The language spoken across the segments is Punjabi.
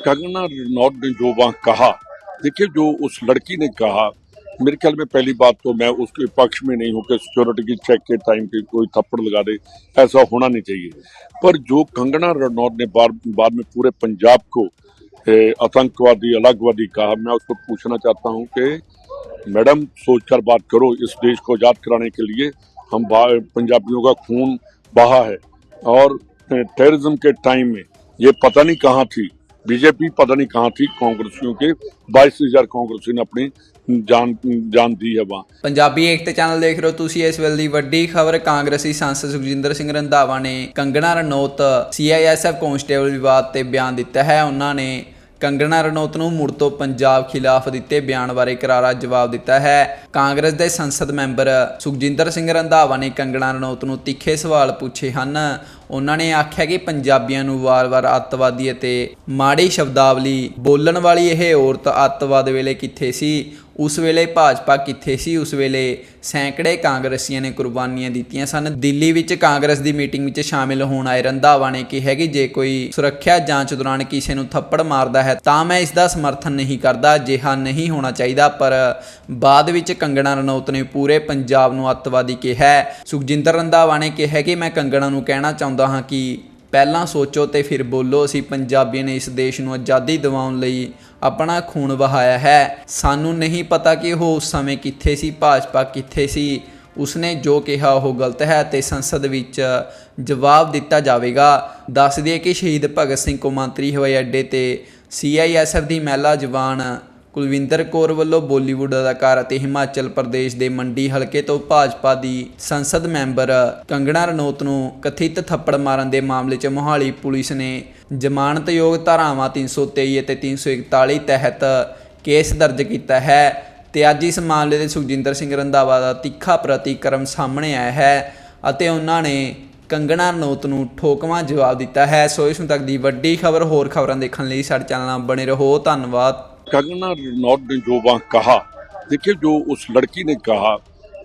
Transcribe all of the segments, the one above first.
कंगना रनौत ने जो वहाँ कहा, देखिए जो उस लड़की ने कहा, मेरे ख्याल में पहली बात तो मैं उसके पक्ष में नहीं हूँ कि सिक्योरिटी की चेक के टाइम पे कोई थप्पड़ लगा दे, ऐसा होना नहीं चाहिए। पर जो कंगना रनौत ने बार, बाद में पूरे पंजाब को आतंकवादी, अलगवादी कहा, मैं उसको पूछना चाहता हूँ कि, मैडम, सोचकर बात करो, इस देश को आज़ाद कराने के लिए हम पंजाबियों का खून बहा है। और टेररिज्म के टाइम में, ये पता नहीं कहाँ थी बीजेपी पता नहीं कहाँ थी कांग्रेसियों के बाईस हजार कांग्रेसी ने अपनी जान जान दी है वहाँ ਪੰਜਾਬੀ ਏਕਤਾ ਚੈਨਲ ਦੇਖ ਰਹੇ ਹੋ ਤੁਸੀਂ ਇਸ ਵੇਲੇ ਦੀ ਵੱਡੀ ਖਬਰ ਕਾਂਗਰਸੀ ਸਾਂਸਦ ਸੁਖਜਿੰਦਰ ਸਿੰਘ ਰੰਧਾਵਾ ਨੇ ਕੰਗਣਾ ਰਣੌਤ ਸੀਆਈਐਸਐਫ ਕਨਸਟੇਬਲ ਵਿਵਾਦ ਤੇ ਬਿਆਨ ਦਿੱਤਾ ਹੈ ਉਹਨਾਂ ਨੇ ਕੰਗਣਾ ਰਣੌਤ ਨੂੰ ਮੁੜ ਤੋਂ ਪੰਜਾਬ ਖਿਲਾਫ ਦਿੱਤੇ ਬਿਆਨ ਬਾਰੇ ਕਰਾਰਾ ਜਵਾਬ ਦਿੱਤਾ ਹੈ ਕਾਂਗਰਸ ਦੇ ਸੰਸਦ ਮੈਂਬਰ ਸੁਖਜਿੰਦਰ ਸਿੰਘ ਰੰਧਾਵਾ ਨੇ ਕੰਗਣਾ ਰਣੌਤ ਨੂੰ ਤਿੱਖੇ ਸਵਾਲ ਪੁੱਛੇ ਹਨ ਉਹਨਾਂ ਨੇ ਆਖਿਆ ਕਿ ਪੰਜਾਬੀਆਂ ਨੂੰ ਵਾਰ-ਵਾਰ ਅੱਤਵਾਦੀ ਅਤੇ ਮਾੜੀ ਸ਼ਬਦਾਵਲੀ ਬੋਲਣ ਵਾਲੀ ਇਹ ਔਰਤ ਅੱਤਵਾਦ ਵੇਲੇ ਕਿੱਥੇ ਸੀ? ਉਸ ਵੇਲੇ ਭਾਜਪਾ ਕਿੱਥੇ ਸੀ? ਉਸ ਵੇਲੇ ਸੈਂਕੜੇ ਕਾਂਗਰਸੀਆਂ ਨੇ ਕੁਰਬਾਨੀਆਂ ਦਿੱਤੀਆਂ ਸਨ। ਦਿੱਲੀ ਵਿੱਚ ਕਾਂਗਰਸ ਦੀ ਮੀਟਿੰਗ ਵਿੱਚ ਸ਼ਾਮਿਲ ਹੋਣ ਆਏ ਰੰਧਾਵਾ ਨੇ ਕਿਹਾ ਕਿ ਜੇ ਕੋਈ ਸੁਰੱਖਿਆ ਜਾਂਚ ਦੌਰਾਨ ਕਿਸੇ ਨੂੰ ਥੱਪੜ ਮਾਰਦਾ ਹੈ, ਤਾਂ ਮੈਂ ਇਸ ਦਾ ਸਮਰਥਨ ਨਹੀਂ ਕਰਦਾ, ਅਜਿਹਾ ਨਹੀਂ ਹੋਣਾ ਚਾਹੀਦਾ। ਪਰ ਬਾਅਦ ਵਿੱਚ ਕੰਗਣਾ ਰਣੌਤ ਨੇ ਪੂਰੇ ਪੰਜਾਬ ਨੂੰ ਅੱਤਵਾਦੀ ਕਿਹਾ ਸੁਖਜਿੰਦਰ ਰੰਧਾਵਾ ਨੇ ਕਿਹਾ ਕਿ ਮੈਂ ਕੰਗਣਾ ਨੂੰ ਕਹਿਣਾ ਚਾਹੁੰਦਾ ਹਾਂ ਕਿ ਪਹਿਲਾਂ ਸੋਚੋ ਤੇ ਫਿਰ ਬੋਲੋ, ਅਸੀਂ ਪੰਜਾਬੀਆਂ ਨੇ ਇਸ ਦੇਸ਼ ਨੂੰ ਆਜ਼ਾਦੀ ਦਿਵਾਉਣ ਲਈ ਆਪਣਾ ਖੂਨ ਵਹਾਇਆ ਹੈ। ਸਾਨੂੰ ਨਹੀਂ ਪਤਾ ਕਿ ਉਹ ਉਸ ਸਮੇਂ ਕਿੱਥੇ ਸੀ, ਭਾਜਪਾ ਕਿੱਥੇ ਸੀ। ਉਸਨੇ ਜੋ ਕਿਹਾ ਉਹ ਗਲਤ ਹੈ ਤੇ ਸੰਸਦ ਵਿੱਚ ਜਵਾਬ ਦਿੱਤਾ ਜਾਵੇਗਾ। ਦੱਸ ਦਈਏ ਕਿ ਸ਼ਹੀਦ ਭਗਤ ਸਿੰਘ ਕੌਮਾਂਤਰੀ ਹਵਾਈ ਅੱਡੇ ਤੇ ਸੀਆਈਐਸਐਫ ਦੀ ਮਹਿਲਾ ਜਵਾਨ ਕੁਲਵਿੰਦਰ ਕੌਰ ਵੱਲੋਂ ਬਾਲੀਵੁੱਡ ਅਦਾਕਾਰ ਅਤੇ ਹਿਮਾਚਲ ਪ੍ਰਦੇਸ਼ ਦੇ ਮੰਡੀ ਹਲਕੇ ਤੋਂ ਭਾਜਪਾ ਦੀ ਸੰਸਦ ਮੈਂਬਰ ਕੰਗਣਾ ਰਣੌਤ ਨੂੰ ਕਥਿਤ ਥੱਪੜ ਮਾਰਨ ਦੇ ਮਾਮਲੇ 'ਚ ਮੋਹਾਲੀ ਪੁਲਿਸ ਨੇ ਜ਼ਮਾਨਤਯੋਗ ਧਾਰਾਵਾਂ 323 ਅਤੇ 341 ਤਹਿਤ ਕੇਸ ਦਰਜ ਕੀਤਾ ਹੈ ਤੇ ਅੱਜ ਇਸ ਮਾਮਲੇ ਦੇ ਸੁਖਜਿੰਦਰ ਸਿੰਘ ਰੰਧਾਵਾ ਦਾ ਤਿੱਖਾ ਪ੍ਰਤੀਕਰਮ ਸਾਹਮਣੇ ਆਇਆ ਹੈ ਅਤੇ ਉਹਨਾਂ ਨੇ ਕੰਗਣਾ ਰਣੌਤ ਨੂੰ ਠੋਕਵਾਂ ਜਵਾਬ ਦਿੱਤਾ ਹੈ। ਸੋ ਇਸ ਨੂੰ ਤੱਕ ਦੀ ਵੱਡੀ ਖਬਰ ਹੋਰ ਖਬਰਾਂ ਦੇਖਣ ਲਈ ਸਾਡੇ ਚੈਨਲ ਨਾਲ ਬਣੇ ਰਹੋ। ਧੰਨਵਾਦ। कंगना रनौत ने जो वहाँ कहा, देखिए जो उस लड़की ने कहा,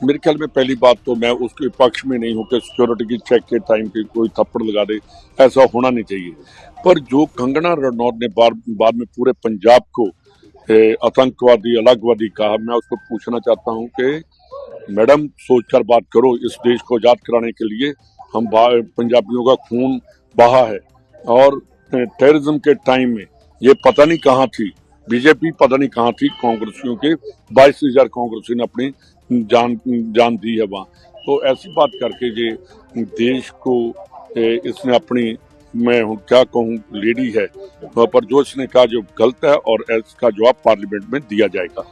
मेरे ख्याल में पहली बात तो मैं उसके पक्ष में नहीं हूँ कि सिक्योरिटी की चेक के टाइम पे कोई थप्पड़ लगा दे, ऐसा होना नहीं चाहिए। पर जो कंगना रनौत ने बार, बाद में पूरे पंजाब को आतंकवादी, अलगवादी कहा, मैं उसको पूछना चाहता हूँ कि, मैडम, सोचकर बात करो, इस देश को आज़ाद कराने के लिए हम पंजाबियों का खून बहा है। और टेररिज्म के टाइम में, ये पता नहीं कहाँ थी बीजेपी पता नहीं कहाँ थी कांग्रेसियों के, बाईस हज़ार कांग्रेसियों ने अपनी जान जान दी है वहाँ। तो ऐसी बात करके जे देश को इसने अपनी, मैं हूँ, क्या कहूँ, लेडी है। पर जो इसने कहा, जो गलत है और इसका जवाब पार्लियामेंट में दिया जाएगा।